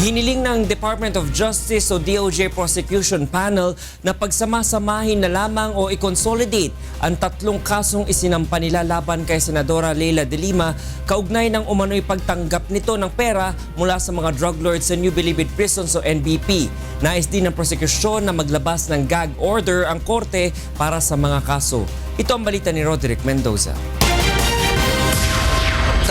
Hiniling ng Department of Justice o DOJ Prosecution Panel na pagsamasamahin na lamang o i-consolidate ang tatlong kasong isinampa nila laban kay Senadora Leila de Lima kaugnay ng umano'y pagtanggap nito ng pera mula sa mga drug lords sa New Bilibid Prisons o NBP. Nais din ng prosekusyon na maglabas ng gag order ang korte para sa mga kaso. Ito ang balita ni Roderick Mendoza.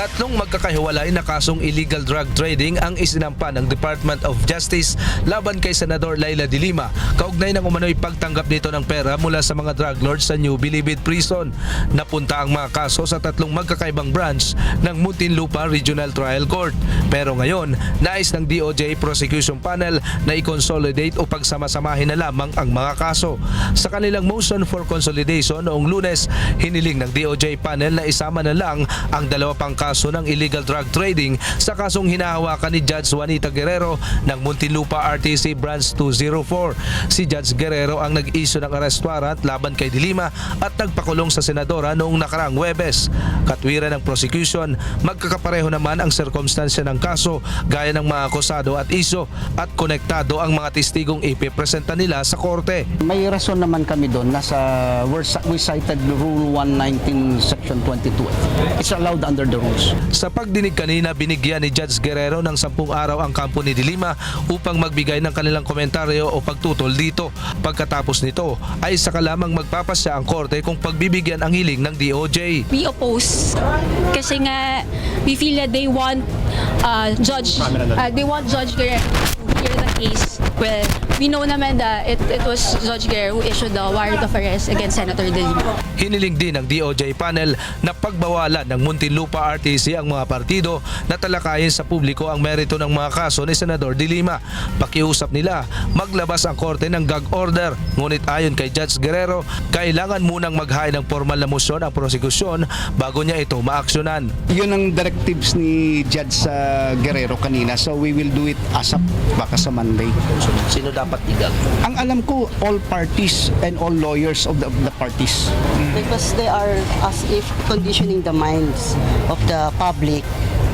Tatlong magkakahiwalay na kasong illegal drug trading ang isinampa ng Department of Justice laban kay Senador Laila de Lima kaugnay ng umano'y pagtanggap nito ng pera mula sa mga drug lords sa New Bilibid Prison. Napunta ang mga kaso sa tatlong magkakaibang branch ng Muntinlupa Regional Trial Court. Pero ngayon, nais ng DOJ Prosecution Panel na i-consolidate o pagsamasamahin na lamang ang mga kaso. Sa kanilang motion for consolidation noong lunes, hiniling ng DOJ panel na isama na lang ang dalawa pang kaso ng illegal drug trading sa kasong hinahawakan ni Judge Juanita Guerrero ng Muntinlupa RTC Branch 204. Si Judge Guerrero ang nag-issue ng arrest warrant laban kay Dilima at nagpakulong sa senadora noong nakaraang Webes. Katwiran ng prosecution, magkakapareho naman ang sirkumstansya ng kaso gaya ng mga akusado at iso at konektado ang mga testigong ipipresenta nila sa korte. May rason naman kami doon. Nasa, we're, we cited Rule 119, Section 22. It's allowed under the rules. Sa pagdinig kanina, binigyan ni Judge Guerrero ng 10 araw ang kampo ni Dilima upang magbigay ng kanilang komentaryo o pagtutol dito. Pagkatapos nito ay saka lamang magpapasya ang korte kung pagbibigyan ang hiling ng DOJ. we oppose kasi nga we feel that they want uh, judge uh, they want Judge Guerrero to hear the case well we know naman that it, it was Judge Guerrero who issued the warrant of arrest against Senator De Lima Hiniling din ng DOJ panel na pagbawalan ng Muntinlupa RTC ang mga partido na talakayin sa publiko ang merito ng mga kaso ni Senador De Lima. Pakiusap nila maglabas ang korte ng gag order. Ngunit ayon kay Judge Guerrero, kailangan munang maghain ng formal na motion ang prosekusyon bago niya ito maaksyonan. Yun ang directives ni Judge uh, Guerrero kanina. So we will do it ASAP baka sa Monday. Sino dapat igag? Ang alam ko, all parties and all lawyers of the, of the parties. because they are as if conditioning the minds of the public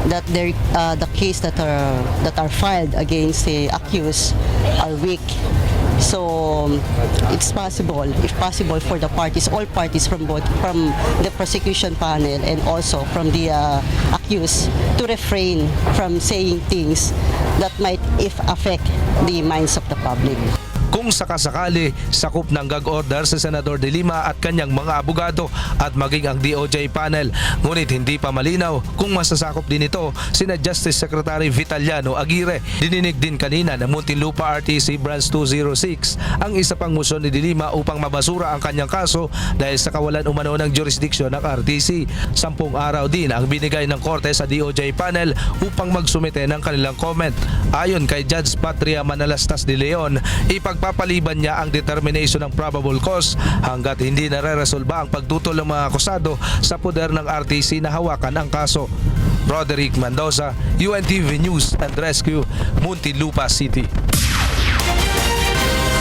that their uh, the case that are that are filed against the accused are weak so it's possible if possible for the parties all parties from both from the prosecution panel and also from the uh, accused to refrain from saying things that might if affect the minds of the public kung sakasakali sakop ng gag order sa Senador De Lima at kanyang mga abogado at maging ang DOJ panel. Ngunit hindi pa malinaw kung masasakop din ito sina Justice Secretary Vitaliano Aguirre. Dininig din kanina ng Muntinlupa RTC Branch 206 ang isa pang musyon ni De Lima upang mabasura ang kanyang kaso dahil sa kawalan umano ng jurisdiksyon ng RTC. Sampung araw din ang binigay ng korte sa DOJ panel upang magsumite ng kanilang comment. Ayon kay Judge Patria Manalastas de Leon, ipagpapaliban niya ang determination ng probable cause hanggat hindi nare-resolba ang pagtutol ng mga akusado sa poder ng RTC na hawakan ang kaso. Roderick Mendoza, UNTV News and Rescue, Muntinlupa City.